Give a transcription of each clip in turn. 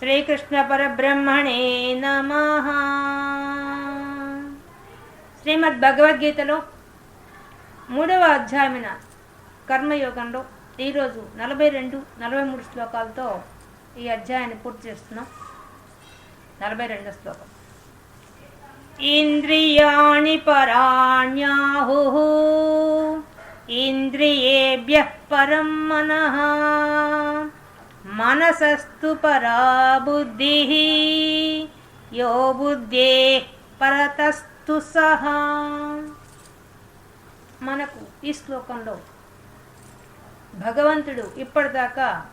శ్రీకృష్ణ పరబ్రహ్మణే నమ. శ్రీమద్ భగవద్గీతలో మూడవ అధ్యాయమైన కర్మయోగంలో ఈరోజు నలభై రెండు నలభై మూడు శ్లోకాలతో ఈ అధ్యాయాన్ని పూర్తి చేస్తున్నాం. నలభై రెండో శ్లోకం. ఇంద్రియాణి పరాణ్యాహు. ఇంద్రియేభ్య పరం మన. మనసస్తు పరా బుద్ధి యో బుద్ధే పరతస్తు సహా. మనకు ఈ శ్లోకంలో భగవంతుడు ఇప్పటిదాకా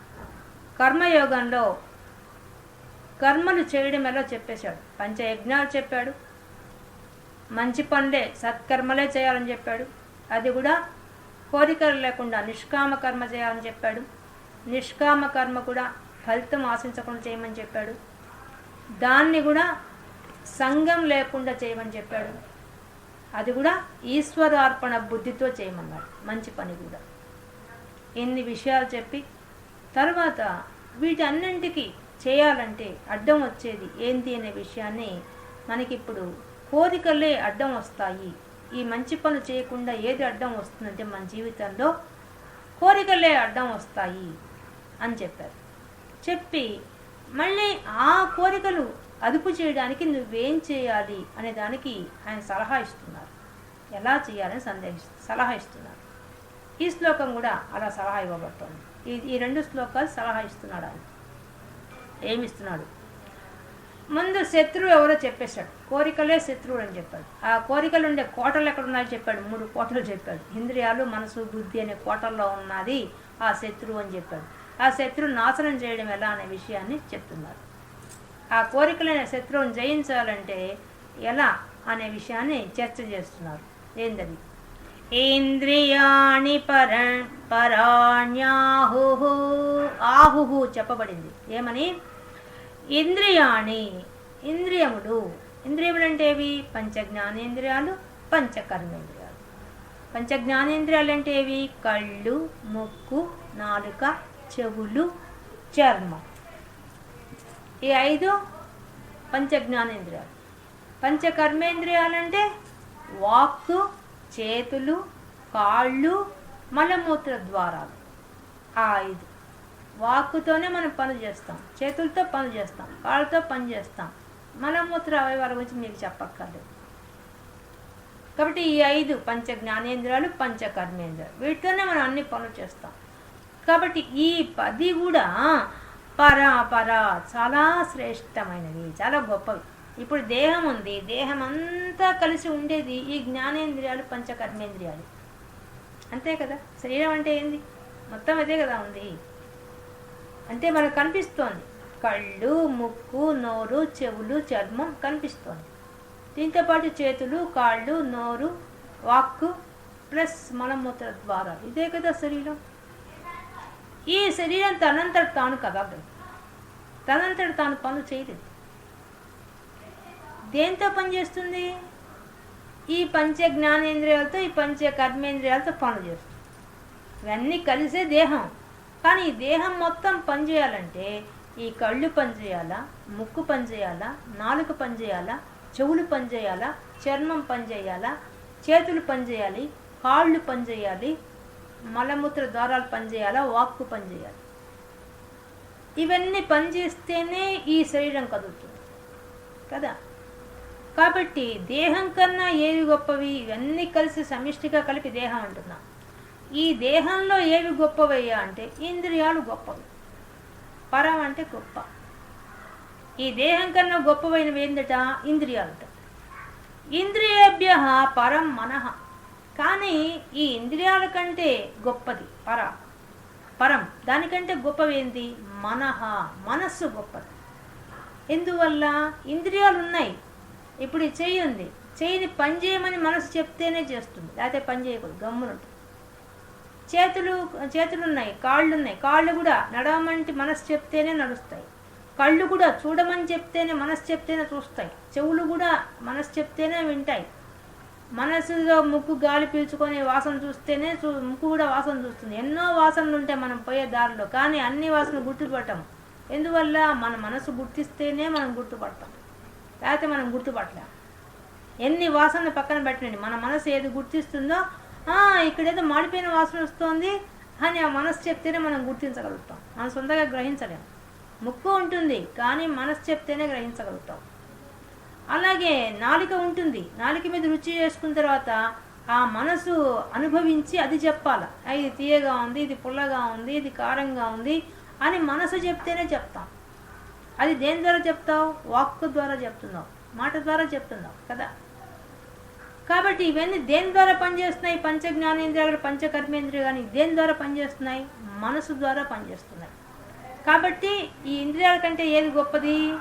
కర్మయోగంలో కర్మలు చేయడం ఎలా చెప్పేశాడు? పంచయజ్ఞాలు చెప్పాడు. మంచి పనులే సత్కర్మలే చేయాలని చెప్పాడు. అది కూడా కోరికలు లేకుండా నిష్కామ కర్మ చేయాలని చెప్పాడు. నిష్కామ కర్మ కూడా ఫలితం ఆశించకుండా చేయమని చెప్పాడు. దాన్ని కూడా సంఘం లేకుండా చేయమని చెప్పాడు. అది కూడా ఈశ్వరార్పణ బుద్ధితో చేయమన్నాడు. మంచి పని కూడా. ఎన్ని విషయాలు చెప్పి తర్వాత వీటన్నింటికి చేయాలంటే అడ్డం వచ్చేది ఏంటి అనే విషయాన్ని మనకిప్పుడు కోరికలే అడ్డం వస్తాయి. ఈ మంచి పనులు చేయకుండా ఏది అడ్డం వస్తుందంటే మన జీవితంలో కోరికలే అడ్డం వస్తాయి. అని చెప్పారు. చెప్పి మళ్ళీ ఆ కోరికలు అదుపు చేయడానికి నువ్వేం చేయాలి? అనే దానికి ఆయన సలహా ఇస్తున్నారు. ఎలా చేయాలని సందేహిస్తు సలహా ఇస్తున్నారు. ఈ శ్లోకం కూడా అలా సలహా ఇవ్వబడుతుంది. ఈ ఈ రెండు శ్లోకాలు సలహా ఇస్తున్నాడు ఆయన. ఏమిస్తున్నాడు? ముందు శత్రువు ఎవరో చెప్పేశాడు. కోరికలే శత్రువుడు అని చెప్పాడు. ఆ కోరికలు ఉండే కోటలు ఎక్కడ ఉన్నాయో చెప్పాడు. మూడు కోటలు చెప్పాడు. ఇంద్రియాలు మనసు బుద్ధి అనే కోటల్లో ఉన్నది ఆ శత్రువు అని చెప్పాడు. ఆ శత్రువు నాశనం చేయడం ఎలా అనే విషయాన్ని చెప్తున్నారు. ఆ కోరికలైన శత్రువుని జయించాలంటే ఎలా అనే విషయాన్ని చర్చ చేస్తున్నారు. ఏందది? ఇంద్రియాణి పర పరాణ్యాహు ఆహుహు చెప్పబడింది. ఏమని? ఇంద్రియాణి ఇంద్రియములు. ఇంద్రియములు అంటే ఏవి పంచ జ్ఞానేంద్రియాలు పంచ పంచ అంటే ఏవి కళ్ళు ముక్కు నాలుక చెవులు చర్మం. ఈ ఐదు పంచ జ్ఞానేంద్రియాలు పంచ కర్మేంద్రియాలంటే వాక్కు చేతులు కాళ్ళు మలమూత్ర ద్వారాలు. ఆ ఐదు. వాక్కుతోనే మనం పని చేస్తాం. చేతులతో పని చేస్తాం. కాళ్ళతో పని చేస్తాం. మలమూత్ర అవయవాల గురించి మీకు చెప్పక్కర్లేదు. కాబట్టి ఈ ఐదు పంచ జ్ఞానేంద్రియాలు పంచ కర్మేంద్రియాలు వీటితోనే మనం అన్ని పనులు చేస్తాం. కాబట్టి ఈ పది కూడా పర చాలా శ్రేష్టమైనవి చాలా గొప్పవి. ఇప్పుడు దేహం ఉంది దేహం అంతా కలిసి ఉండేది ఈ జ్ఞానేంద్రియాలు పంచకర్మేంద్రియాలు. అంతే కదా? శరీరం అంటే ఏంది? మొత్తం అదే కదా ఉంది. అంటే మనకు కనిపిస్తోంది. కళ్ళు ముక్కు నోరు చెవులు చర్మం కనిపిస్తోంది. దీంతో పాటు చేతులు కాళ్ళు నోరు వాక్కు ప్లస్ మలమూత్ర ద్వారా. ఇదే కదా శరీరం. ఈ శరీరం తనంతట తాను కదలదు తనంతట తాను పనులు చేయలేదు. దేంతో పనిచేస్తుంది ఈ పంచ జ్ఞానేంద్రియాలతో ఈ పంచ కర్మేంద్రియాలతో పనులు చేస్తుంది. ఇవన్నీ కలిసే దేహం. కానీ ఈ దేహం మొత్తం పనిచేయాలంటే ఈ కళ్ళు పనిచేయాలా ముక్కు పనిచేయాలా నాలుక పనిచేయాలా చెవులు పనిచేయాలా చర్మం పనిచేయాలా చేతులు పనిచేయాలి కాళ్ళు పనిచేయాలి మలమూత్ర ద్వారాలు పనిచేయాలా? వాక్కు పనిచేయాలి. ఇవన్నీ పనిచేస్తేనే ఈ శరీరం కదులుతుంది. కదా? కాబట్టి దేహం కన్నా ఏవి గొప్పవి? ఇవన్నీ కలిసి సమిష్టిగా కలిపి దేహం అంటున్నాం. ఈ దేహంలో ఏవి గొప్పవయ్యా అంటే ఇంద్రియాలు గొప్పవి. పరం అంటే గొప్ప. ఈ దేహం కన్నా గొప్పవైనవి ఏందట? ఇంద్రియాలట. ఇంద్రియేభ్య పరం మనః. కానీ ఈ ఇంద్రియాల కంటే గొప్పది పర. పరం. దానికంటే గొప్పవేంది? మనహ మనస్సు గొప్పది. ఎందువల్ల? ఇంద్రియాలు ఉన్నాయి ఇప్పుడు చేయి చెయ్యి ఉంది. చెయ్యిని పని చేయమని మనసు చెప్తేనే చేస్తుంది. లేకపోతే పని చేయకూడదు. గమ్మునుంటుంది. చేతులు చేతులు ఉన్నాయి కాళ్ళు ఉన్నాయి కాళ్ళు కూడా నడవమంటే మనసు చెప్తేనే నడుస్తాయి. కళ్ళు కూడా చూడమని చెప్తేనే మనసు చెప్తేనే చూస్తాయి. చెవులు కూడా మనసు చెప్తేనే వింటాయి. మనసులో ముక్కు గాలి పీల్చుకొని వాసన చూస్తేనే చూ ముక్కు కూడా వాసన చూస్తుంది. ఎన్నో వాసనలు ఉంటాయి మనం పోయే దారిలో కానీ అన్ని వాసనలు గుర్తుపట్టం ఎందువల్ల? మన మనసు గుర్తిస్తేనే మనం గుర్తుపడతాం. లేకపోతే మనం గుర్తుపట్టలేం. ఎన్ని వాసనలు పక్కన పెట్టండి మన మనసు ఏది గుర్తిస్తుందో ఇక్కడ ఇక్కడేదో మాడిపోయిన వాసన వస్తుంది అని ఆ మనసు చెప్తేనే మనం గుర్తించగలుగుతాం. మనం సొంతగా గ్రహించలేం. ముక్కు ఉంటుంది కానీ మనసు చెప్తేనే గ్రహించగలుగుతాం. అలాగే నాలిక ఉంటుంది. నాలిక మీద రుచి చేసుకున్న తర్వాత ఆ మనసు అనుభవించి అది చెప్పాల. ఇది తీయగా ఉంది ఇది పుల్లగా ఉంది ఇది కారంగా ఉంది అని మనసు చెప్తేనే చెప్తాం. అది దేని ద్వారా చెప్తావు? వాక్ ద్వారా చెప్తున్నావు. మాట ద్వారా చెప్తున్నావు కదా. కాబట్టి ఇవన్నీ దేని ద్వారా పనిచేస్తున్నాయి? పంచ జ్ఞానేంద్రియాలు పంచ కర్మేంద్రియాలు కానీ దేని ద్వారా పనిచేస్తున్నాయి? మనసు ద్వారా పనిచేస్తున్నాయి. కాబట్టి ఈ ఇంద్రియాల కంటే ఏది గొప్పది?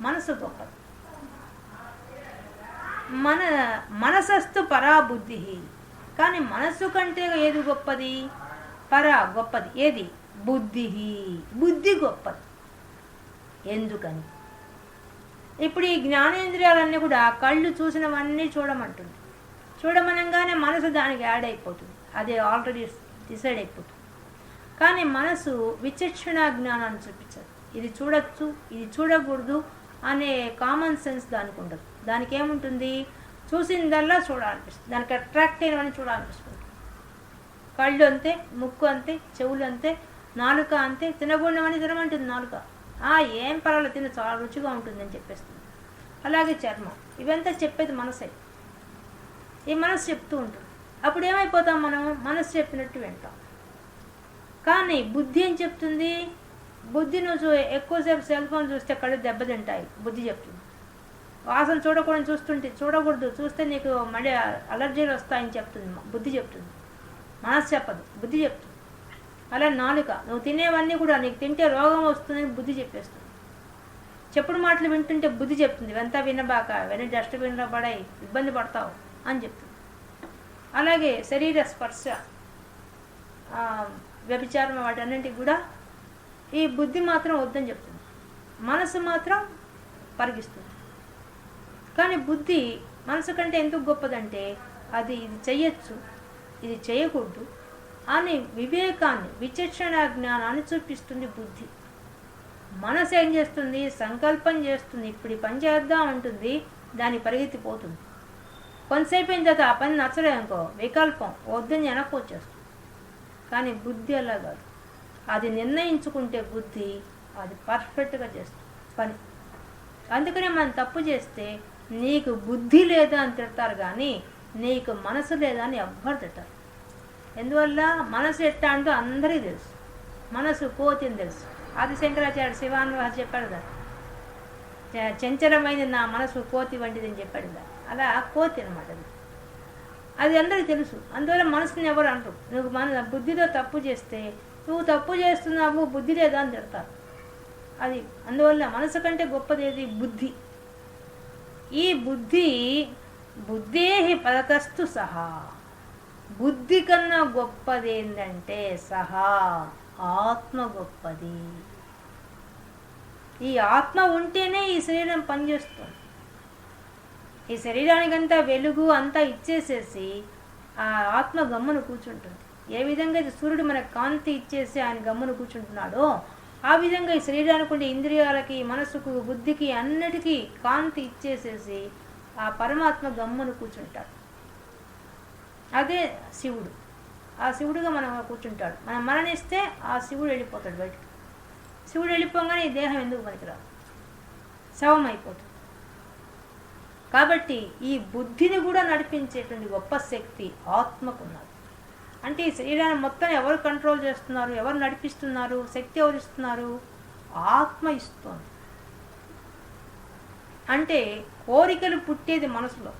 మనసు గొప్పది. మన మనసస్తు పరాబుద్ధి కానీ మనస్సు కంటే ఏది గొప్పది? పరా గొప్పది. ఏది? బుద్ధి బుద్ధి గొప్పది. ఎందుకని? ఇప్పుడు ఈ జ్ఞానేంద్రియాలన్నీ కూడా కళ్ళు చూసినవన్నీ చూడమంటుంది. చూడమనగానే మనసు దానికి యాడ్ అయిపోతుంది. అది ఆల్రెడీ డిసైడ్ అయిపోతుంది. కానీ మనసు విచక్షణ జ్ఞానాన్ని చూపించదు. ఇది చూడొచ్చు ఇది చూడకూడదు అనే కామన్ సెన్స్ దానికి ఉండదు. దానికి ఏముంటుంది చూసిందల్లా చూడాలనిపిస్తుంది. దానికి అట్రాక్ట్ అయినవన్నీ చూడాలనిపిస్తుంది. కళ్ళు అంతే ముక్కు అంతే చెవులు అంతే నాలుక అంతే తినకూడవని తినమంటుంది నాలుక. ఏం పర్వాలేదు తిన చాలా రుచిగా ఉంటుందని చెప్పేస్తుంది. అలాగే చర్మం. ఇవంతా చెప్పేది మనసే. ఈ మనసు చెప్తూ ఉంటుంది. అప్పుడు ఏమైపోతాం మనం? మనసు చెప్పినట్టు వింటాం. కానీ బుద్ధి ఏం చెప్తుంది? బుద్ధి నువ్వు ఎక్కువసేపు సెల్ ఫోన్ చూస్తే కళ్ళు దెబ్బతింటాయి. బుద్ధి చెప్తుంది. వాసన చూడకూడదు చూస్తుంటే చూడకూడదు. చూస్తే నీకు మళ్ళీ అలర్జీలు వస్తాయని చెప్తుంది బుద్ధి చెప్తుంది. మనసు చెప్పదు బుద్ధి చెప్తుంది. అలా నాలుక నువ్వు తినేవన్నీ కూడా నీకు తింటే రోగం వస్తుందని బుద్ధి చెప్పేస్తుంది. చెప్పుడు మాటలు వింటుంటే బుద్ధి చెప్తుంది. వెంత వినబాక వెన డస్ట్బిన్లో పడాయి ఇబ్బంది పడతావు అని చెప్తుంది. అలాగే శరీర స్పర్శ వ్యభిచారం వ్యభిచారం వాటన్నింటికి కూడా ఈ బుద్ధి మాత్రం వద్దని చెప్తుంది. మనసు మాత్రం పరిగిస్తుంది. కానీ బుద్ధి మనసు కంటే ఎందుకు గొప్పదంటే అది ఇది చెయ్యొచ్చు ఇది చేయకూడదు అని వివేకాన్ని విచక్షణ జ్ఞానాన్ని చూపిస్తుంది బుద్ధి. మనసు ఏం చేస్తుంది? సంకల్పం చేస్తుంది. ఇప్పుడు పని చేద్దాం అంటుంది దాని పరిగెత్తిపోతుంది కొంతసేపు అయిన తర్వాత ఆ పని నచ్చలేదనుకో వికల్పం వద్దని వెనక్కి వచ్చేస్తుంది కానీ బుద్ధి అలా కాదు. అది నిర్ణయించుకుంటే బుద్ధి అది పర్ఫెక్ట్గా చేస్తుంది. పని. అందుకనే మనం తప్పు చేస్తే నీకు బుద్ధి లేదా అని తిడతారు కానీ నీకు మనసు లేదా అని ఎవ్వరు తిట్టారు ఎందువల్ల? మనసు ఎట్టా అంటూ అందరికీ తెలుసు. మనసు కోతిని తెలుసు. అది శంకరాచార్య శివాన్ చెప్పాడు కదా చ- నా మనసు కోతి వంటిది అని చెప్పాడు కదా అలా కోతి అనమాట అది. అది అందరికీ తెలుసు. అందువల్ల మనసుని ఎవరు అంటారు నువ్వు మన బుద్ధితో తప్పు చేస్తే నువ్వు తప్పు చేస్తున్నావు బుద్ధి లేదా అని తిడతారు. అది అందువల్ల మనసు కంటే గొప్పది ఏది? బుద్ధి. ఈ బుద్ధి బుద్ధేహి పదతస్తు సహా. బుద్ధి కన్నా గొప్పది ఏంటంటే సహా ఆత్మ గొప్పది. ఈ ఆత్మ ఉంటేనే ఈ శరీరం పనిచేస్తుంది. ఈ శరీరానికంతా వెలుగు అంతా ఇచ్చేసేసి ఆ ఆత్మ గమ్మును కూర్చుంటుంది. ఏ విధంగా అయితే సూర్యుడు మనకు కాంతి ఇచ్చేసి ఆయన గమ్మును కూర్చుంటున్నాడో ఆ విధంగా ఈ శరీరానికి ఉండే ఇంద్రియాలకి మనసుకు బుద్ధికి అన్నిటికీ కాంతి ఇచ్చేసేసి ఆ పరమాత్మ గమ్మును కూర్చుంటాడు. అదే శివుడు. ఆ శివుడుగా మనం కూర్చుంటాడు. మనం మరణిస్తే ఆ శివుడు వెళ్ళిపోతాడు బయటకు. శివుడు వెళ్ళిపోగానే ఈ దేహం ఎందుకు పనికిరాదు? శవం అయిపోతుంది. కాబట్టి ఈ బుద్ధిని కూడా నడిపించేటువంటి గొప్ప శక్తి ఆత్మకున్నది అంటే ఈ శరీరాన్ని మొత్తం ఎవరు కంట్రోల్ చేస్తున్నారు? ఎవరు నడిపిస్తున్నారు? శక్తి ఎవరు ఇస్తున్నారు? ఆత్మ ఇస్తుంది. అంటే కోరికలు పుట్టేది మనసులో.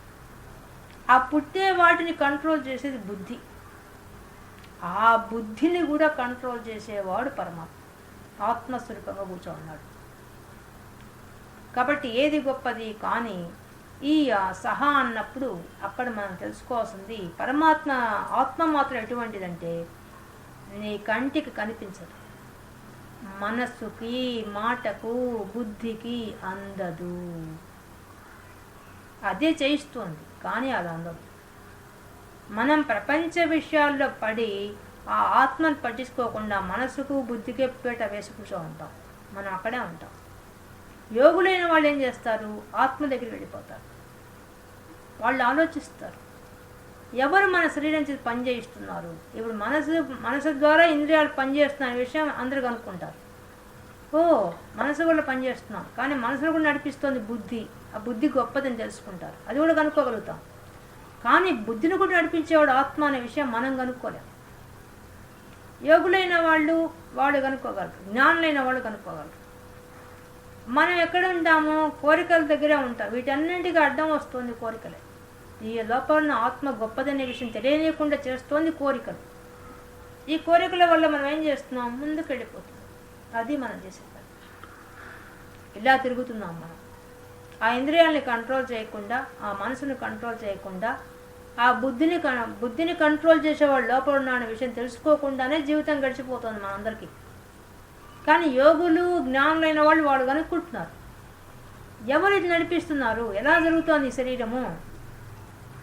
ఆ పుట్టే వాటిని కంట్రోల్ చేసేది బుద్ధి. ఆ బుద్ధిని కూడా కంట్రోల్ చేసేవాడు పరమాత్మ. ఆత్మస్వరూపంగా కూర్చోన్నాడు కాబట్టి ఏది గొప్పది? కానీ ఈ సహా అన్నప్పుడు అక్కడ మనం తెలుసుకోవాల్సింది పరమాత్మ ఆత్మ మాత్రం ఎటువంటిదంటే నీ కంటికి కనిపించదు. మనస్సుకి మాటకు బుద్ధికి అందదు. అదే చేయిస్తుంది కానీ అది అందదు. మనం ప్రపంచ విషయాల్లో పడి ఆ ఆత్మను పట్టించుకోకుండా మనసుకు బుద్ధికి పీట వేసి కూర్చో ఉంటాం. మనం అక్కడే ఉంటాం. యోగులైన వాళ్ళు ఏం చేస్తారు? ఆత్మ దగ్గరికి వెళ్ళిపోతారు. వాళ్ళు ఆలోచిస్తారు. ఎవరు మన శరీరం చేసి పని చేయిస్తున్నారు? ఇప్పుడు మనసు మనసు ద్వారా ఇంద్రియాలు పనిచేస్తున్న విషయం అందరూ కనుక్కుంటారు. ఓ మనసు కూడా పనిచేస్తున్నాం కానీ మనసును కూడా నడిపిస్తుంది బుద్ధి. ఆ బుద్ధి గొప్పదని తెలుసుకుంటారు. అది కూడా కనుక్కోగలుగుతాం. కానీ బుద్ధిని కూడా నడిపించేవాడు ఆత్మ అనే విషయం మనం కనుక్కోలేం. యోగులైన వాళ్ళు వాళ్ళు కనుక్కోగలరు. జ్ఞానులైన వాళ్ళు కనుక్కోగలరు. మనం ఎక్కడ ఉంటామో కోరికల దగ్గరే ఉంటాం. వీటన్నింటికి అడ్డం వస్తుంది కోరికలే. ఈ లోపల ఉన్న ఆత్మ గొప్పదనే విషయం తెలియనియకుండా చేస్తోంది కోరికలు. ఈ కోరికల వల్ల మనం ఏం చేస్తున్నాం? ముందుకు వెళ్ళిపోతున్నాం అది మనం చేసే పని. ఇలా తిరుగుతున్నాం మనం. ఆ ఇంద్రియాలని కంట్రోల్ చేయకుండా ఆ మనసుని కంట్రోల్ చేయకుండా ఆ బుద్ధిని బుద్ధిని కంట్రోల్ చేసేవాడు లోపల ఉన్న అనే విషయం తెలుసుకోకుండానే జీవితం గడిచిపోతుంది మనందరికీ. కానీ యోగులు జ్ఞానులైన వాళ్ళు వాళ్ళు కనుక్కుంటున్నారు. ఎవరు ఇది నడిపిస్తున్నారు ఎలా జరుగుతోంది ఈ శరీరము?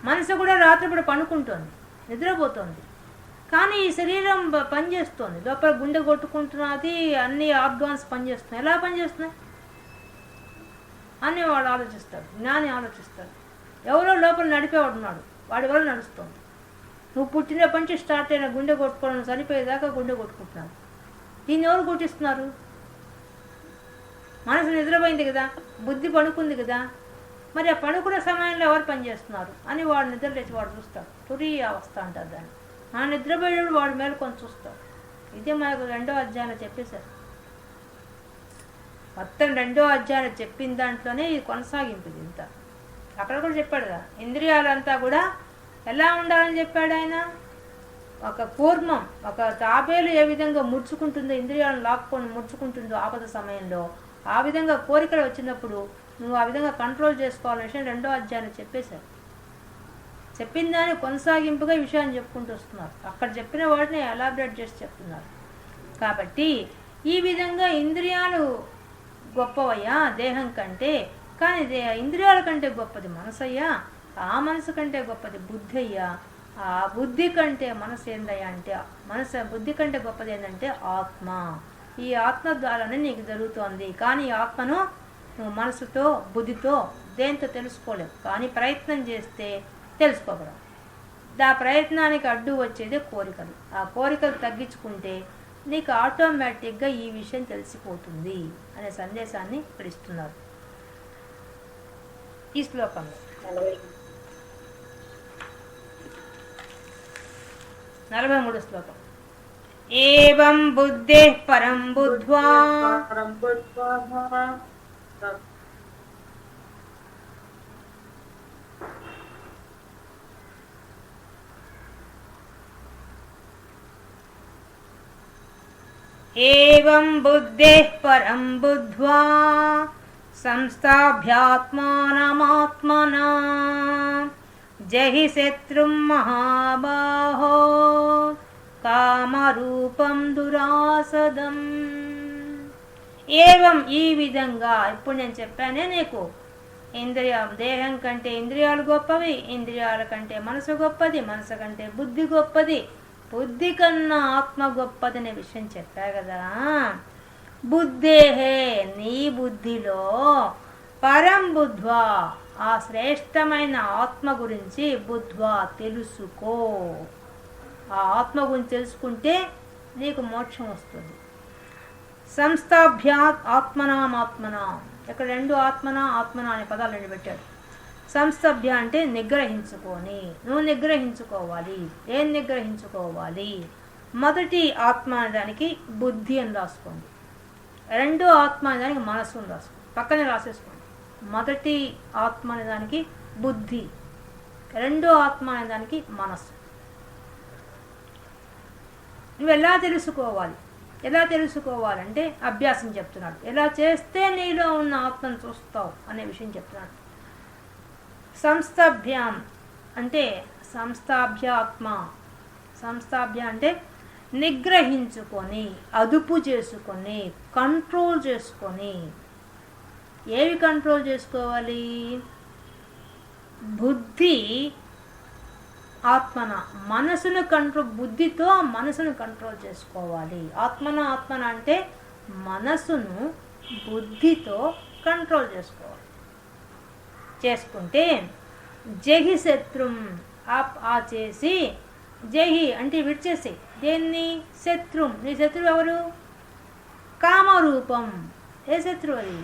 మనసు కూడా రాత్రిపూట పనుకుంటోంది నిద్రపోతోంది. కానీ ఈ శరీరం పనిచేస్తుంది పనిచేస్తోంది. లోపల గుండె కొట్టుకుంటున్నది అన్ని ఆర్గాన్స్ పనిచేస్తున్నాయి. ఎలా పనిచేస్తున్నాయి? అని వాడు ఆలోచిస్తాడు జ్ఞాని ఆలోచిస్తాడు. ఎవరో లోపల నడిపేవాడు ఉన్నాడు వాడి వల్ల నడుస్తుంది. నువ్వు పుట్టినప్పటి నుంచి స్టార్ట్ అయిన గుండె కొట్టుకోవడం చనిపోయేదాకా గుండె కొట్టుకుంటున్నాడు. దీన్ని ఎవరు గుర్తిస్తున్నారు? మనసు నిద్రపోయింది కదా బుద్ధి పడుకుంది కదా మరి ఆ పడుకునే సమయంలో ఎవరు పనిచేస్తున్నారు అని వాడు నిద్ర లేచి వాడు చూస్తాడు. తురి అవస్థ అంటారు దాన్ని. ఆ నిద్రపోయేటప్పుడు వాడు మేలుకొని చూస్తాడు. ఇదే మనకు రెండో అధ్యాయంలో చెప్పేశారు. మొత్తం రెండో అధ్యాయం చెప్పిన దాంట్లోనే ఇది కొనసాగింపు ఇంత. అక్కడ కూడా చెప్పాడు కదా ఇంద్రియాలంతా కూడా ఎలా ఉండాలని చెప్పాడు ఆయన? ఒక కూర్మం ఒక తాబేలు ఏ విధంగా ముడుచుకుంటుందో ఇంద్రియాలను లాక్కొని ముడుచుకుంటుందో ఆపద సమయంలో ఆ విధంగా కోరికలు వచ్చినప్పుడు నువ్వు ఆ విధంగా కంట్రోల్ చేసుకోవాలనే విషయం రెండో అధ్యాయం చెప్పేశారు. చెప్పిన దాన్ని కొనసాగింపుగా ఈ విషయాన్ని చెప్పుకుంటూ వస్తున్నారు. అక్కడ చెప్పిన వాటిని ఎలాబరేట్ చేసి చెప్తున్నారు. కాబట్టి ఈ విధంగా ఇంద్రియాలు గొప్పవయ్యా దేహం కంటే కానీ దే ఇంద్రియాల కంటే గొప్పది మనసయ్యా ఆ మనసు కంటే గొప్పది బుద్ధి అయ్యా ఆ బుద్ధి కంటే మనసు ఏందయ్యా అంటే మనసు బుద్ధి కంటే గొప్పది ఏంటంటే ఆత్మ. ఈ ఆత్మ ద్వారానే నీకు జరుగుతోంది. కానీ ఈ ఆత్మను నువ్వు మనసుతో బుద్ధితో దేంతో తెలుసుకోలేవు. కానీ ప్రయత్నం చేస్తే తెలుసుకోగలవు. ఆ ప్రయత్నానికి అడ్డు వచ్చేదే కోరికలు. ఆ కోరికలు తగ్గించుకుంటే నీకు ఆటోమేటిక్గా ఈ విషయం తెలిసిపోతుంది అనే సందేశాన్ని ఇక్కడ ఇస్తున్నారు. ఈ శ్లోకంలో. నలభై మూడు శ్లోకం. ఏం బుద్ధి పరం బుద్ధ్వా? ఏం బుద్ధి పరం బుద్ధ్వా? సంస్థాభ్యాత్మానమాత్మనా? जहि शत्रुं महाबाहो కామరూపం దురాసదం ఏవం ఈ విధంగా ఇప్పుడు నేను చెప్పానే నీకు ఇంద్రియ దేహం కంటే ఇంద్రియాలు గొప్పవి ఇంద్రియాల కంటే మనసు గొప్పది మనసు కంటే బుద్ధి గొప్పది బుద్ధి కన్నా ఆత్మ గొప్పదనే విషయం చెప్పా కదా బుద్ధేహే నీ బుద్ధిలో పరం బుద్ధ్వా ఆ శ్రేష్టమైన ఆత్మ గురించి బుద్ధ్వా తెలుసుకో. ఆ ఆత్మ గురించి తెలుసుకుంటే నీకు మోక్షం వస్తుంది. సంస్థాభ్యాత్ ఆత్మనామాత్మన ఇక్కడ రెండు ఆత్మన ఆత్మన అనే పదాలు రెండు పెట్టాడు సంస్థభ్య అంటే నిగ్రహించుకొని. నువ్వు నిగ్రహించుకోవాలి. ఏం నిగ్రహించుకోవాలి. మొదటి ఆత్మ అనేదానికి బుద్ధి అని రాసుకోండి. రెండో ఆత్మ అనేదానికి మనస్సు అని రాసుకోండి. పక్కనే రాసేసుకోండి. మొదటి ఆత్మ అనే దానికి బుద్ధి రెండో ఆత్మ అనే దానికి మనసు నువ్వు ఎలా తెలుసుకోవాలి? ఎలా తెలుసుకోవాలంటే అభ్యాసం చెప్తున్నాడు. ఎలా చేస్తే నీలో ఉన్న ఆత్మను చూస్తావు అనే విషయం చెప్తున్నాడు. సంస్థాభ్యాం అంటే సంస్థాభ్యాత్మ. సంస్థాభ్య అంటే నిగ్రహించుకొని అదుపు చేసుకొని కంట్రోల్ చేసుకొని ఏవి కంట్రోల్ చేసుకోవాలి? బుద్ధి ఆత్మన. మనసును కంట్రోల్ బుద్ధితో మనసును కంట్రోల్ చేసుకోవాలి. ఆత్మన ఆత్మన అంటే మనసును బుద్ధితో కంట్రోల్ చేసుకోవాలి. చేసుకుంటే జహి శత్రుం. ఆప్ ఆ చేసి జహి అంటే విడిచేసి. దేన్ని? శత్రుం. నీ శత్రువు ఎవరు? కామరూపం. ఏ శత్రువు అది?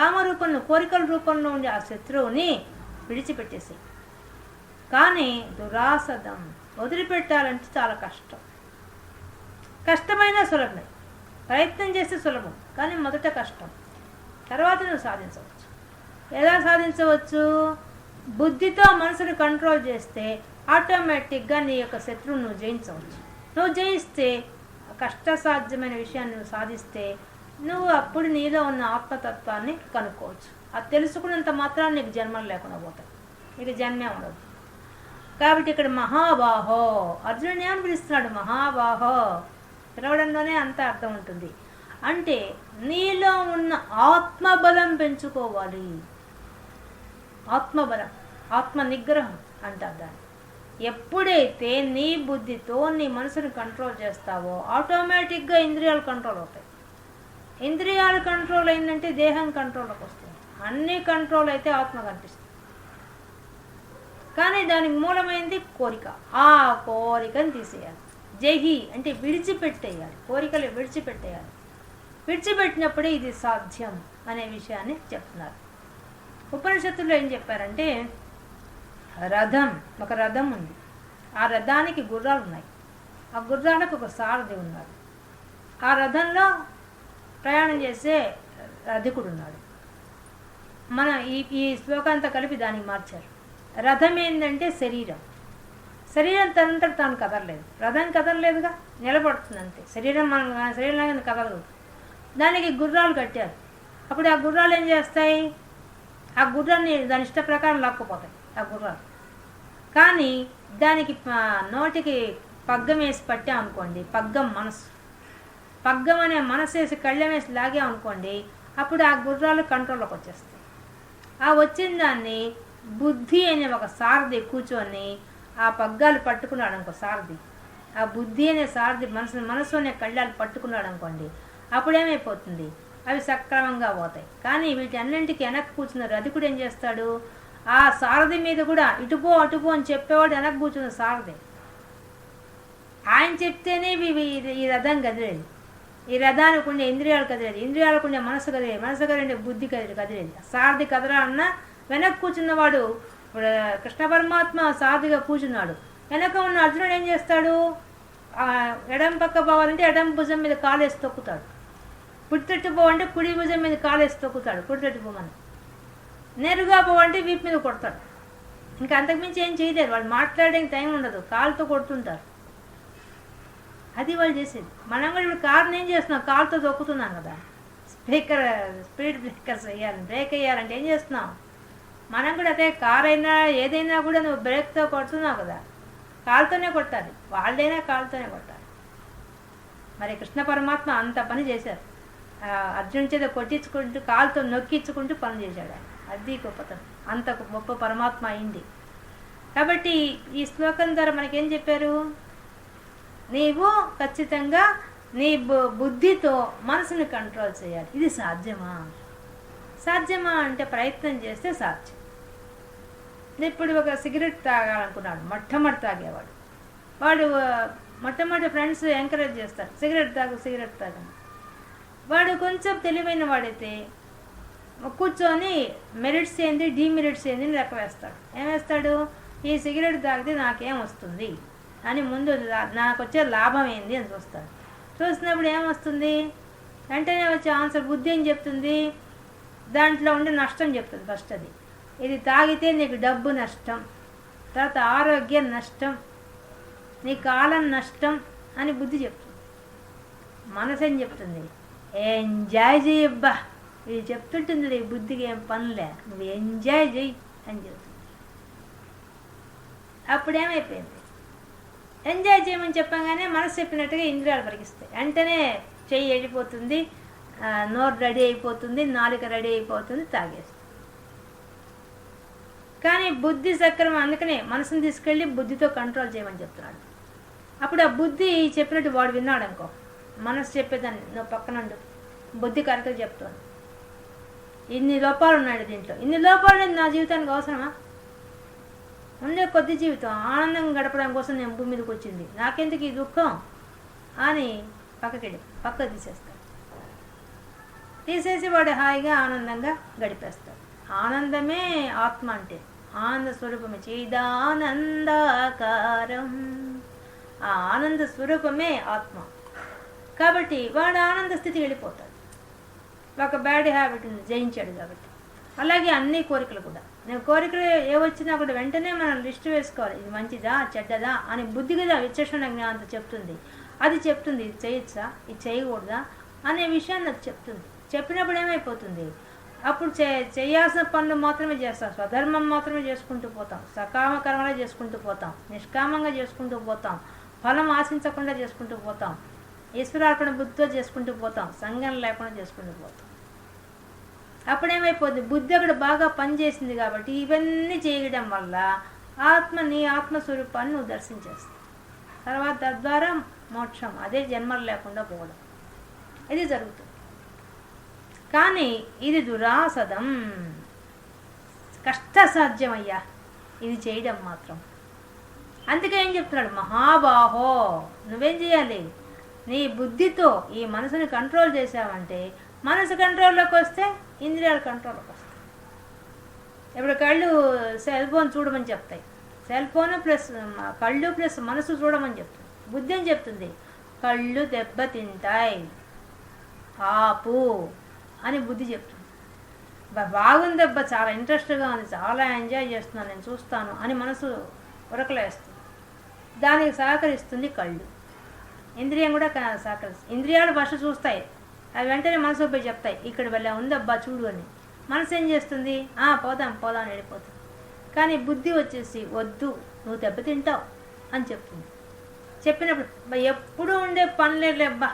కామరూపంలో కోరికల రూపంలో ఉండే ఆ శత్రువుని విడిచిపెట్టేసి కానీ దురాసదం వదిలిపెట్టాలంటే చాలా కష్టం. కష్టమైన సులభమే. ప్రయత్నం చేస్తే సులభం కానీ మొదట కష్టం. తర్వాత నువ్వు సాధించవచ్చు. ఎలా సాధించవచ్చు? బుద్ధితో మనసుని కంట్రోల్ చేస్తే ఆటోమేటిక్గా నీ యొక్క శత్రువును నువ్వు జయించవచ్చు. నువ్వు జయిస్తే కష్టసాధ్యమైన విషయాన్ని నువ్వు సాధిస్తే నువ్వు అప్పుడు నీలో ఉన్న ఆత్మతత్వాన్ని కనుక్కోవచ్చు. అది తెలుసుకున్నంత మాత్రాన్ని నీకు జన్మలు లేకుండా పోతాయి. నీకు జన్మే ఉండదు. కాబట్టి ఇక్కడ మహాబాహో అర్జునుడిని ఏమని పిలుస్తున్నాడు? మహాబాహో పిలవడంలోనే అంత అర్థం ఉంటుంది. అంటే నీలో ఉన్న ఆత్మబలం పెంచుకోవాలి. ఆత్మబలం ఆత్మ నిగ్రహం అంటారు దాన్ని. ఎప్పుడైతే నీ బుద్ధితో నీ మనసుని కంట్రోల్ చేస్తావో ఆటోమేటిక్గా ఇంద్రియాలు కంట్రోల్ అవుతాయి. ఇంద్రియాలు కంట్రోల్ అయిందంటే దేహం కంట్రోల్లోకి వస్తుంది. అన్ని కంట్రోల్ అయితే ఆత్మ కనిపిస్తుంది. కానీ దానికి మూలమైంది కోరిక. ఆ కోరికని తీసేయాలి. జహి అంటే విడిచిపెట్టేయాలి. కోరికలు విడిచిపెట్టేయాలి. విడిచిపెట్టినప్పుడే ఇది సాధ్యం అనే విషయాన్ని చెప్తున్నారు. ఉపనిషత్తుల్లో ఏం చెప్పారంటే రథం ఒక రథం ఉంది. ఆ రథానికి గుర్రాలు ఉన్నాయి. ఆ గుర్రాలకు ఒక సారథి ఉన్నారు. ఆ రథంలో ప్రయాణం చేసే రధికుడు ఉన్నాడు మన ఈ ఈ శ్లోకాంతా కలిపి దానికి మార్చారు. రథం ఏంటంటే శరీరం. శరీరం తనంతట తాను కదలలేదు. రథం కదలలేదుగా? నిలబడుతుంది అంతే శరీరం మన శరీరం కదలదు. దానికి గుర్రాలు కట్టారు. అప్పుడు ఆ గుర్రాలు ఏం చేస్తాయి? ఆ గుర్రాన్ని దాని ఇష్ట ప్రకారం లాక్కుపోతాయి ఆ గుర్రాలు. కానీ దానికి నోటికి పగ్గం వేసి పట్టాం అనుకోండి పగ్గం మనసు పగ్గం అనే మనసేసి వేసి కళ్ళెం వేసి లాగాం అనుకోండి అప్పుడు ఆ గుర్రాలు కంట్రోల్లోకి వచ్చేస్తాయి. ఆ వచ్చిన దాన్ని బుద్ధి అనే ఒక సారథి కూర్చొని ఆ పగ్గాలు పట్టుకున్నాడు అనుకో సారథి. ఆ బుద్ధి అనే సారథి మనసు మనసు అనే కళ్ళాలు పట్టుకున్నాడు అనుకోండి అప్పుడేమైపోతుంది? అవి సక్రమంగా పోతాయి. కానీ వీటన్నింటికి వెనక్కి కూర్చున్న రధికుడు ఏం చేస్తాడు? ఆ సారథి మీద కూడా ఇటుపో అటుపో అని చెప్పేవాడు వెనక్కి కూర్చున్న సారథి. ఆయన చెప్తేనే ఇవి ఈ రథం కదిలేదు ఈ రథానికి ఉండే ఇంద్రియాలు కదిలేదు. ఇంద్రియాలకు ఉండే మనసు కదిలేదు. మనసు కదిలే బుద్ధి కదిలేదు కదిలేదు. సారథి అన్న వెనక్కి కూర్చున్నవాడు ఇప్పుడు కృష్ణ పరమాత్మ సారథిగా కూర్చున్నాడు. వెనక ఉన్న అర్జునుడు ఏం చేస్తాడు? ఎడం పక్క పోవాలంటే ఎడం భుజం మీద కాలేసి తొక్కుతాడు. కుడితట్టు పోవంటే కుడి భుజం మీద కాలేసి తొక్కుతాడు. కుడితట్టు పోమని. నేరుగా పోవంటే వీపు మీద కొడతాడు. ఇంకా అంతకుమించి ఏం చేయలేరు. వాళ్ళు మాట్లాడడానికి టైం ఉండదు. కాలుతో కొడుతుంటారు. అది వాళ్ళు చేసేది. మనం కూడా ఇప్పుడు కార్ని ఏం చేస్తున్నాం కాలుతో తొక్కుతున్నాం కదా. స్పీకర్ స్పీడ్ బ్రేకర్స్ వేయాలి. బ్రేక్ వేయాలంటే ఏం చేస్తున్నాం మనం కూడా అదే కార్ అయినా ఏదైనా కూడా నువ్వు బ్రేక్తో కొడుతున్నావు కదా. కాలుతోనే కొట్టాలి. వాళ్ళైనా కాలుతోనే కొట్టాలి. మరి కృష్ణ పరమాత్మ అంత పని చేశారు. అర్జున్ చేత కొట్టించుకుంటూ కాలుతో నొక్కించుకుంటూ పని చేశాడు అది గొప్పతనం. అంత గొప్ప పరమాత్మ అయింది. కాబట్టి ఈ శ్లోకం ద్వారా మనకేం చెప్పారు? నీవు ఖచ్చితంగా నీ బు- బుద్ధితో మనసుని కంట్రోల్ చేయాలి. ఇది సాధ్యమా? సాధ్యమా అంటే ప్రయత్నం చేస్తే సాధ్యం. ఇప్పుడు ఒక సిగరెట్ తాగాలనుకున్నాడు మొట్టమొదటి తాగేవాడు. వాడు మొట్టమొదటి ఫ్రెండ్స్ ఎంకరేజ్ చేస్తారు. సిగరెట్ తాగు సిగరెట్ తాగు. వాడు కొంచెం తెలివైన వాడైతే కూర్చొని మెరిట్స్ ఏంది డీమెరిట్స్ ఏంది అని లెక్క వేస్తాడు. ఏం వేస్తాడు? ఈ సిగరెట్ తాగితే నాకేం వస్తుంది? అని ముందు నాకు వచ్చే లాభం ఏంది అని చూస్తాడు. చూసినప్పుడు ఏమొస్తుంది? వెంటనే వచ్చే ఆన్సర్ బుద్ధి ఏం చెప్తుంది. దాంట్లో ఉండే నష్టం చెప్తుంది ఫస్ట్ అది. ఇది తాగితే నీకు డబ్బు నష్టం తర్వాత ఆరోగ్యం నష్టం నీ కాలం నష్టం అని బుద్ధి చెప్తుంది. మనసు ఏం చెప్తుంది? ఎంజాయ్ చేయబ్బా ఇది చెప్తుంటుంది ఈ బుద్ధికి ఏం పనులే నువ్వు ఎంజాయ్ చెయ్యి అని చెప్తుంది. అప్పుడేమైపోయింది? ఎంజాయ్ చేయమని చెప్పగానే మనసు చెప్పినట్టుగా ఇంద్రియాలు పరిగిస్తాయి వెంటనే చెయ్యి వెళ్ళిపోతుంది నోరు రెడీ అయిపోతుంది నాలుక రెడీ అయిపోతుంది తాగేస్తుంది. కానీ బుద్ధి సక్రమం అందుకనే మనసుని తీసుకెళ్ళి బుద్ధితో కంట్రోల్ చేయమని చెప్తున్నాడు. అప్పుడు ఆ బుద్ధి చెప్పినట్టు వాడు విన్నాడు అనుకో మనసు చెప్పేదాన్ని నువ్వు పక్కన ఉండు బుద్ధి కరెక్ట్గా చెప్తాను ఇన్ని లోపాలు ఉన్నాడు దీంట్లో. ఇన్ని లోపాలు నా జీవితానికి అవసరమా? ఉండే కొద్ది జీవితం ఆనందంగా గడపడం కోసం నేను భూమి మీదకి వచ్చింది. నాకెందుకు ఈ దుఃఖం? అని పక్కకెళ్ళి పక్క తీసేస్తాడు. తీసేసి వాడు హాయిగా ఆనందంగా గడిపేస్తాడు. ఆనందమే ఆత్మ అంటే ఆనంద స్వరూపమే. చిదానందాకారం. ఆ ఆనంద స్వరూపమే ఆత్మ. కాబట్టి వాడు ఆనంద స్థితికి వెళ్ళిపోతాడు. ఒక బ్యాడ్ హ్యాబిట్ ఉంది జయించాడు కాబట్టి. అలాగే అన్ని కోరికలు కూడా. కోరికలు ఏ వచ్చినా కూడా వెంటనే మనం లిస్ట్ వేసుకోవాలి. ఇది మంచిదా చెడ్డదా అని బుద్ధి కదా విచక్షణ జ్ఞానంతో చెప్తుంది. అది చెప్తుంది ఇది చేయొచ్చా ఇది చేయకూడదా అనే విషయాన్ని అది చెప్తుంది. చెప్పినప్పుడు ఏమైపోతుంది? అప్పుడు చే చేయాల్సిన పనులు మాత్రమే చేస్తాం. స్వధర్మం మాత్రమే చేసుకుంటూ పోతాం. సకామకరంగా చేసుకుంటూ పోతాం. నిష్కామంగా చేసుకుంటూ పోతాం. ఫలం ఆశించకుండా చేసుకుంటూ పోతాం. ఈశ్వరార్పణ బుద్ధితో చేసుకుంటూ పోతాం. సంఘం లేకుండా చేసుకుంటూ పోతాం. అప్పుడేమైపోతుంది బుద్ధి అక్కడ బాగా పనిచేసింది కాబట్టి ఇవన్నీ చేయడం వల్ల ఆత్మ నీ ఆత్మస్వరూపాన్ని నువ్వు దర్శించేస్తావు. తర్వాత తద్వారా మోక్షం అదే జన్మలు లేకుండా పోవడం. ఇది జరుగుతుంది. కానీ ఇది దురాసదం. కష్టసాధ్యమయ్యా ఇది చేయడం మాత్రం. అందుకే ఏం చెప్తున్నాడు? మహాబాహో నువ్వేం చేయాలి? నీ బుద్ధితో ఈ మనసుని కంట్రోల్ చేసావంటే మనసు కంట్రోల్లోకి వస్తే ఇంద్రియాల కంట్రోల్కి వస్తాయి ఇప్పుడు కళ్ళు సెల్ ఫోన్ చూడమని చెప్తాయి. సెల్ ఫోన్ ప్లస్ కళ్ళు ప్లస్ మనసు చూడమని చెప్తుంది. బుద్ధి అని చెప్తుంది. కళ్ళు దెబ్బతింటాయి ఆపు అని బుద్ధి చెప్తుంది. బాగుంది దెబ్బ చాలా ఇంట్రెస్ట్గా ఉంది. చాలా ఎంజాయ్ చేస్తున్నాను. నేను చూస్తాను అని మనసు ఉరకలేస్తుంది దానికి సహకరిస్తుంది కళ్ళు. ఇంద్రియం కూడా సహకరిస్తుంది. ఇంద్రియాలు ఫస్ట్ చూస్తాయి. అవి వెంటనే మనసు పోయి చెప్తాయి ఇక్కడ వెళ్ళా ఉందబ్బా చూడు అని. మనసు ఏం చేస్తుంది? "ఆ, పోదాం పోదాం అని వెళ్ళిపోతుంది. కానీ బుద్ధి వచ్చేసి వద్దు నువ్వు దెబ్బతింటావు అని చెప్తుంది. చెప్పినప్పుడు ఎప్పుడూ ఎప్పుడు ఉండే పనులే అబ్బా.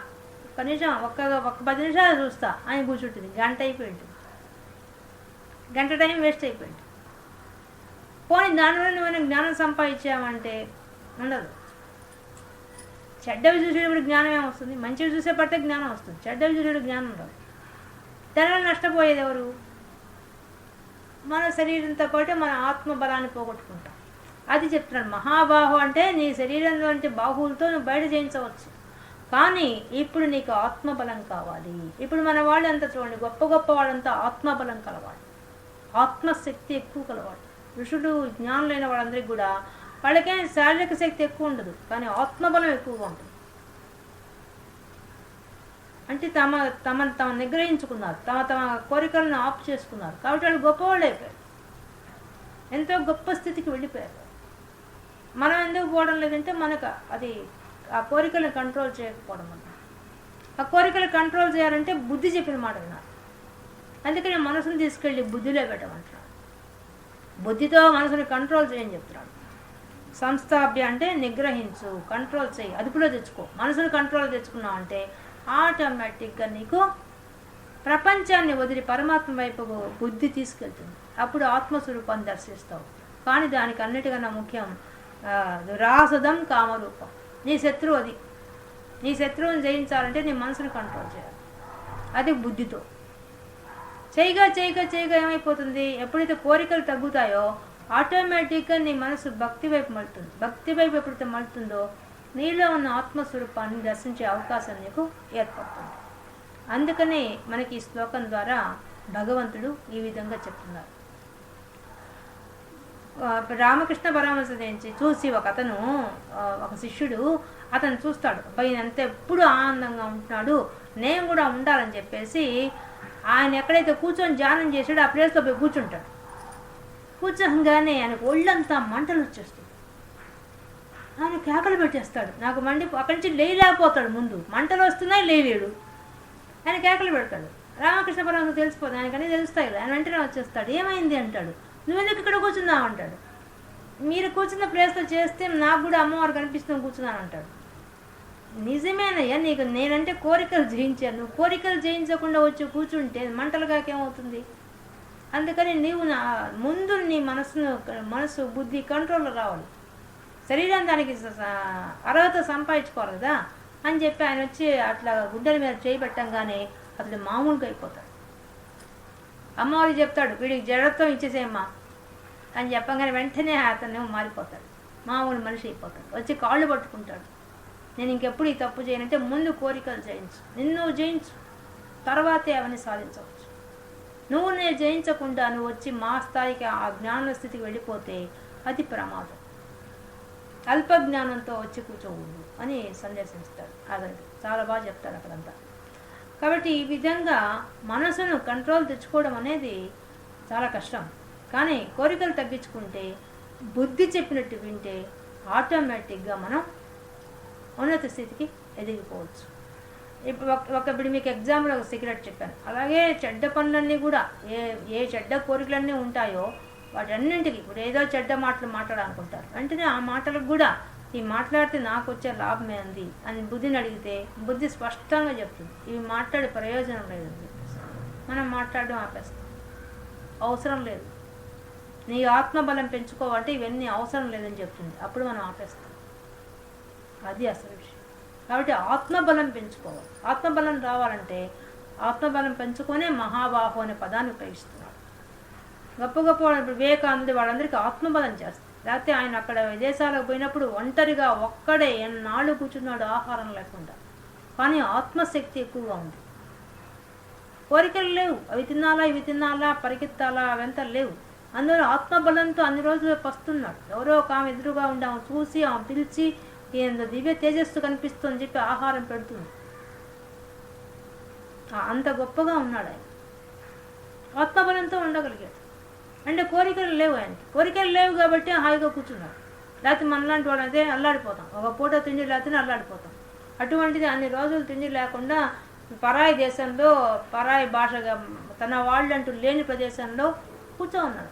ఒక్క నిమిషం ఒక్క ఒక్క పది నిమిషాలు చూస్తా అని కూర్చుంటుంది. గంట అయిపోయింది. గంట టైం వేస్ట్ అయిపోయింది. పోనీ దానివల్ల మనం జ్ఞానం సంపాదించామంటే ఉండదు. చెడ్డవి చూసేటప్పుడు జ్ఞానం ఏమొస్తుంది? మంచివి చూసే జ్ఞానం వస్తుంది. చెడ్డవి చూసేటప్పుడు జ్ఞానం ఉండదు. దానివల్ల నష్టపోయేది ఎవరు? మన శరీరంతో పాటు మన ఆత్మ బలాన్ని పోగొట్టుకుంటాం. అది చెప్తున్నాడు. మహాబాహు అంటే నీ శరీరంలో అంటే బాహువులతో నువ్వు బయట చేయించవచ్చు. కానీ ఇప్పుడు నీకు ఆత్మబలం కావాలి. ఇప్పుడు మన వాళ్ళు వాళ్ళంతా చూడండి. గొప్ప గొప్ప వాళ్ళంతా ఆత్మబలం కలవాడు ఆత్మశక్తి ఎక్కువ కలవాడు ఋషుడు జ్ఞానులైన వాళ్ళందరికీ కూడా వాళ్ళకేం శారీరక శక్తి ఎక్కువ ఉండదు కానీ ఆత్మబలం ఎక్కువగా ఉంటుంది. అంటే తమ తమను తమ నిగ్రహించుకున్నారు తమ తమ కోరికలను ఆఫ్ చేసుకున్నారు. కాబట్టి వాళ్ళు గొప్పవాళ్ళు అయిపోయారు. ఎంతో గొప్ప స్థితికి వెళ్ళిపోయారు. మనం ఎందుకు పోవడం లేదంటే మనకు అది ఆ కోరికలను కంట్రోల్ చేయకపోవడం వల్ల. ఆ కోరికలు కంట్రోల్ చేయాలంటే బుద్ధి చెప్పిన మాట వినాలి. అందుకని మనసును తీసుకెళ్ళి బుద్ధిలో పెట్టమంటున్నాడు బుద్ధితో మనసుని కంట్రోల్ చేయని చెప్తున్నాడు. సంస్థాభ్య అంటే నిగ్రహించు కంట్రోల్ చేయి అదుపులో తెచ్చుకో. మనసుని కంట్రోల్ తెచ్చుకున్నావు అంటే ఆటోమేటిక్గా నీకు ప్రపంచాన్ని వదిలి పరమాత్మ వైపు బుద్ధి తీసుకెళ్తుంది. అప్పుడు ఆత్మస్వరూపాన్ని దర్శిస్తావు. కానీ దానికి అన్నిటికన్నా ముఖ్యం రాసదం కామరూపం. నీ శత్రువు అది. నీ శత్రువుని జయించాలంటే నీ మనసుని కంట్రోల్ చేయాలి. అది బుద్ధితో. చేయగా చేయగా చేయగా ఏమైపోతుంది? ఎప్పుడైతే కోరికలు తగ్గుతాయో ఆటోమేటిక్గా నీ మనసు భక్తి వైపు మలుతుంది భక్తి వైపు ఎప్పుడైతే మలుతుందో నీలో ఉన్న ఆత్మస్వరూపాన్ని దర్శించే అవకాశం నీకు ఏర్పడుతుంది. అందుకనే మనకి ఈ శ్లోకం ద్వారా భగవంతుడు ఈ విధంగా చెప్తున్నారు. రామకృష్ణ పరమహంస నుంచి చూసి ఒక అతను ఒక శిష్యుడు అతను చూస్తాడు. పైన అంత ఎప్పుడు ఆనందంగా ఉంటున్నాడు. నేను కూడా ఉండాలని చెప్పేసి ఆయన ఎక్కడైతే కూర్చొని ధ్యానం చేశాడో ఆ ప్లేస్లో పోయి కూర్చుంటాడు. ఉత్సాహంగానే ఆయనకు ఒళ్ళంతా మంటలు వచ్చేస్తుంది ఆయన కేకలు పెట్టేస్తాడు. నాకు మండి అక్కడి నుంచి లేయలేకపోతాడు ముందు. మంటలు వస్తున్నాయి లేలేడు ఆయన కేకలు పెడతాడు. రామకృష్ణ పరమకు తెలిసిపోతుంది. ఆయనకన్నీ తెలుస్తాయి ఆయన వెంటనే వచ్చేస్తాడు. ఏమైంది అంటాడు. నువ్వెందుకు ఇక్కడ కూర్చున్నావు అంటాడు. మీరు కూర్చున్న ప్లేస్లో చేస్తే నాకు కూడా అమ్మవారు కనిపిస్తుంది కూర్చున్నాను అంటాడు. నిజమేనయ్యా నీకు నేనంటే కోరికలు జయించాను. నువ్వు కోరికలు జయించకుండా వచ్చి కూర్చుంటే మంటలుగాకేమవుతుంది అందుకని నీవు నా ముందు నీ మనసును మనసు బుద్ధి కంట్రోల్లో రావాలి. శరీరం దానికి అర్హత సంపాదించుకోవాలి కదా అని చెప్పి ఆయన వచ్చి అట్లా గుడ్డల మీద చేయి పెట్టంగానే అతడు మామూలుగా అయిపోతాడు. అమ్మవారు చెప్తాడు వీడికి జడత్వం ఇచ్చేసేమ్మా అని చెప్పగానే వెంటనే అతను మారిపోతాడు. మామూలు మనిషి అయిపోతాడు. వచ్చి కాళ్ళు పట్టుకుంటాడు. నేను ఇంకెప్పుడు ఈ తప్పు చేయనంటే ముందు కోరికలు జయించు. నిన్ను జయించు. తర్వాతే అవన్నీ సాధించవచ్చు. నువ్వు నేను జయించకుండా నువ్వు వచ్చి మా స్థాయికి ఆ జ్ఞాన స్థితికి వెళ్ళిపోతే అది ప్రమాదం. అల్ప జ్ఞానంతో వచ్చి కూర్చోకూడదు అని సందేశిస్తాడు ఆగండి చాలా బాగా చెప్తాడు అక్కడంతా. కాబట్టి ఈ విధంగా మనసును కంట్రోల్ తెచ్చుకోవడం అనేది చాలా కష్టం. కానీ కోరికలు తగ్గించుకుంటే బుద్ధి చెప్పినట్టు వింటే ఆటోమేటిక్గా మనం ఉన్నత స్థితికి ఎదిగిపోవచ్చు. ఇప్పుడు ఒక మీకు ఎగ్జాంపుల్ ఒక సిగరెట్ చెప్పాను. అలాగే చెడ్డ పనులన్నీ కూడా ఏ ఏ చెడ్డ కోరికలన్నీ ఉంటాయో వాటన్నింటికి ఇప్పుడు ఏదో చెడ్డ మాటలు మాట్లాడాలనుకుంటారు. వెంటనే ఆ మాటలకు కూడా ఈ మాట్లాడితే నాకు వచ్చే లాభం ఏంది అని బుద్ధిని అడిగితే బుద్ధి స్పష్టంగా చెప్తుంది. ఇవి మాట్లాడే ప్రయోజనం లేదు మనం మాట్లాడడం ఆపేస్తాం. అవసరం లేదు. నీ ఆత్మబలం పెంచుకోవాలంటే ఇవన్నీ అవసరం లేదని చెప్తుంది. అప్పుడు మనం ఆపేస్తాం. అది అసలు విషయం. కాబట్టి ఆత్మబలం పెంచుకోవాలి. ఆత్మబలం రావాలంటే ఆత్మబలం పెంచుకొనే మహాబాహు అనే పదాన్ని ఉపయోగిస్తున్నాడు గొప్ప గొప్ప వాళ్ళు వివేకానంద వాళ్ళందరికీ ఆత్మబలం చేస్తారు. లేకపోతే ఆయన అక్కడ విదేశాలకు పోయినప్పుడు ఒంటరిగా ఒక్కడే ఎన్నాళ్ళు కూర్చున్నాడు ఆహారం లేకుండా. కానీ ఆత్మశక్తి ఎక్కువగా ఉంది. కోరికలు లేవు. అవి తినాలా ఇవి తినాలా పరిగెత్తాలా అవంతా లేవు. అందులో ఆత్మబలంతో అన్ని రోజులు పస్తున్నాడు ఎవరో ఒక ఆమె ఎదురుగా ఉండి ఆమె చూసి ఆమె పిలిచి ఏందో దివ్య తేజస్సు కనిపిస్తుందని చెప్పి ఆహారం పెడుతుంది. అంత గొప్పగా ఉన్నాడు ఆయన. ఆత్మబలంతో ఉండగలిగాడు. అంటే కోరికలు లేవు ఆయనకి. కోరికలు లేవు కాబట్టి హాయిగా కూర్చున్నాడు. లేకపోతే మనలాంటి వాళ్ళు అయితే అల్లాడిపోతాం. ఒక పూట తిండి లేకపోతే అల్లాడిపోతాం. అటువంటిది అన్ని రోజులు తిండి లేకుండా పరాయి దేశంలో పరాయి భాషగా తన వాళ్ళంటూ లేని ప్రదేశంలో కూర్చో ఉన్నాడు.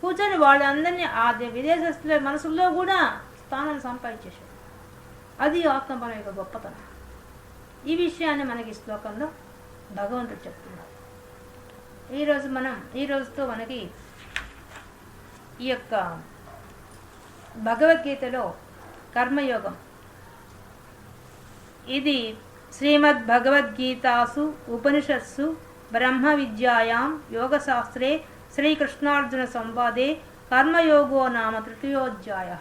కూర్చొని వాళ్ళందరినీ ఆ విదేశస్తుల మనసుల్లో కూడా స్థానాన్ని సంపాదించేశాడు. అది ఆత్మబలం యొక్క గొప్పతనం. ఈ విషయాన్ని మనకి శ్లోకంలో భగవంతుడు చెప్తున్నాడు. ఈరోజు మనం ఈ రోజుతో మనకి ఈ యొక్క భగవద్గీతలో కర్మయోగం. ఇది శ్రీమద్ భగవద్గీతాసు ఉపనిషత్సు బ్రహ్మ విద్యాయాం యోగశాస్త్రే శ్రీకృష్ణార్జున సంవాదే కర్మయోగో నామ తృతీయోధ్యాయ.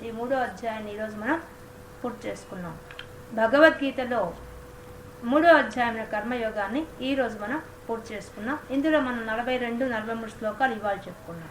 ఈ మూడో అధ్యాయాన్ని ఈరోజు మనం పూర్తి చేసుకున్నాం భగవద్గీతలో మూడో అధ్యాయమైన కర్మయోగాన్ని ఈరోజు మనం పూర్తి చేసుకున్నాం ఇందులో మనం నలభై రెండు నలభై మూడు శ్లోకాలు ఇవాళ చెప్పుకున్నాం